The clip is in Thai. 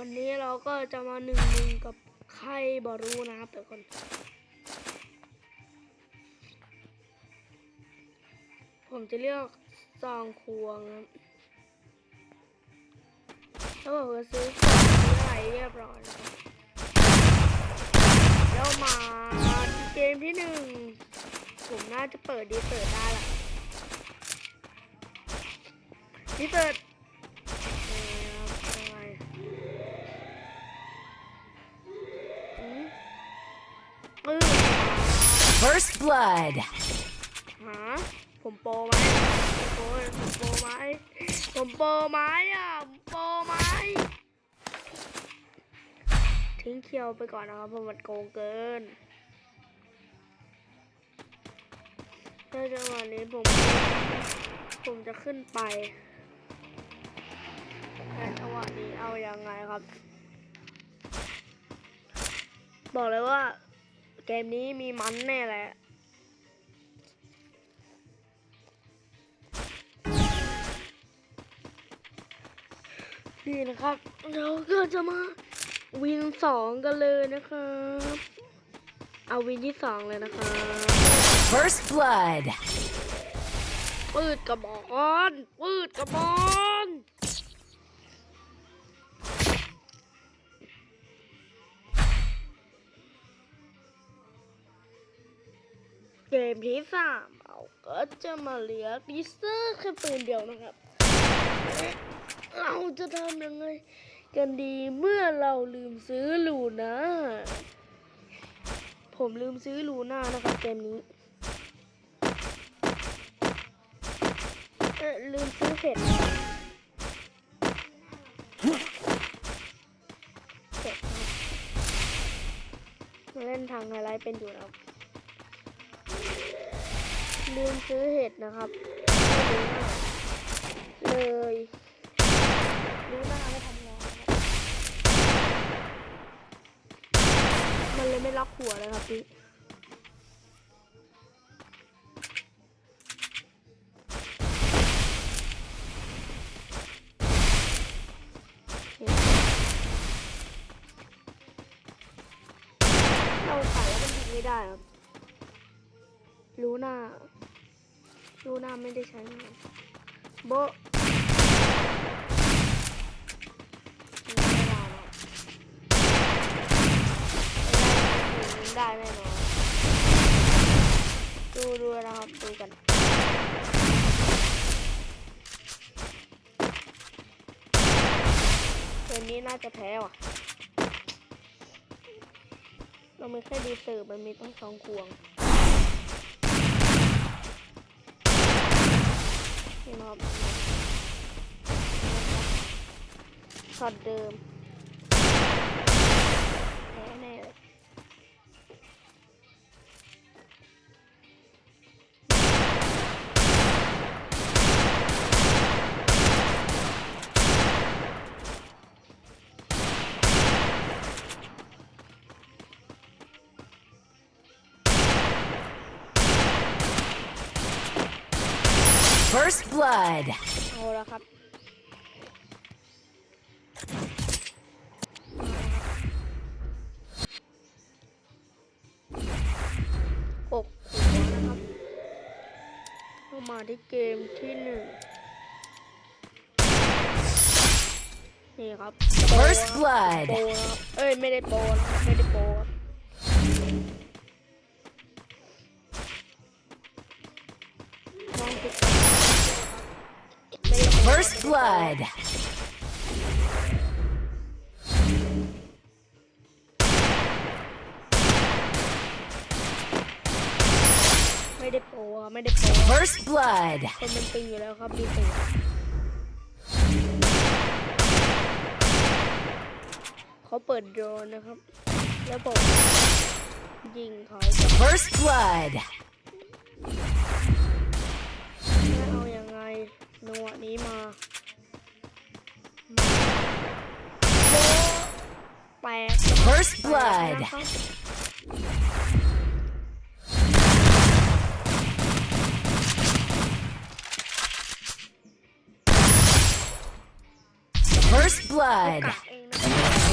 วันนี้เราก็จะมาหนึ่งหนึ่งกับใครบอรู้นะครับแต่คนผมจะเลือกซองควงครับแล้วผมก็ซื้ออะไรเรียบร้อยแล้วมาเกมที่หนึ่งผมน่าจะเปิดดีเปิดได้ละดีเปิด First blood. หาผมโปรไหมผมโปรผมโปรไหมผมโปรไหมอะผมโปรไหมทิ้งเคียวไปก่อนนะครับเพราะมันโกงเกินในจังหวะนี้ผมผมจะขึ้นไปแต่จังหวะนี้เอาอยังไงครับ บอกเลยว่า เกมนี้มีมันแน่แหละนี่นะครับ เราก็จะมาวินสองกันเลยนะครับ เอาวินที่สองเลยนะครับ First blood. ปืดกระบอกปืดกระบอก เกมที่สามเราก็จะมาเลือกดิเซอร์แค่ปืนเดียวนะครับ เราจะทำยังไงกันดีเมื่อเราลืมซื้อลูน่าผมลืมซื้อลูน่านะครับเกมนี้เออลืมซื้อเผ็ดเผ็ดครับเล่นทางไฮไลท์เป็นอยู่แล้ว ลืมซื้อเห็ดนะครับ เลยรู้หน้าไม่ทำงานมันเลยไม่ล็อกหัวเลยครับพี่เราขายแล้วมันยิงไม่ได้ครับรู้หน้า รู้หน้าไม่ได้ใช้โบไม่ได้หรอกไม่ได้แน่นอนดูดูนะครับดูกันเกมนี้น่าจะแพ้ว่ะ เราไม่แค่ดีเสิร์ฟมันมีต้องสองควง ช็อตเดิมแพ้แน่เลย First blood. เอาละครับ มาที่เกมที่หนึ่งนี่ครับ First โปร blood. นะครับเอ้ยไม่ได้โปรนะครับไม่ได้โปรครับลองติดตามไม่ได้โปร First blood. ไม่ได้โปรอะไม่ได้โปร First blood. คนมันตึงอยู่แล้วครับดีตึงเขาเปิดโดรนนะครับ แล้วผมยิงเขา First blood. แล้วเอายังไงหนัวะนี้มาโบะแปด First แปด blood. นะครับ First blood.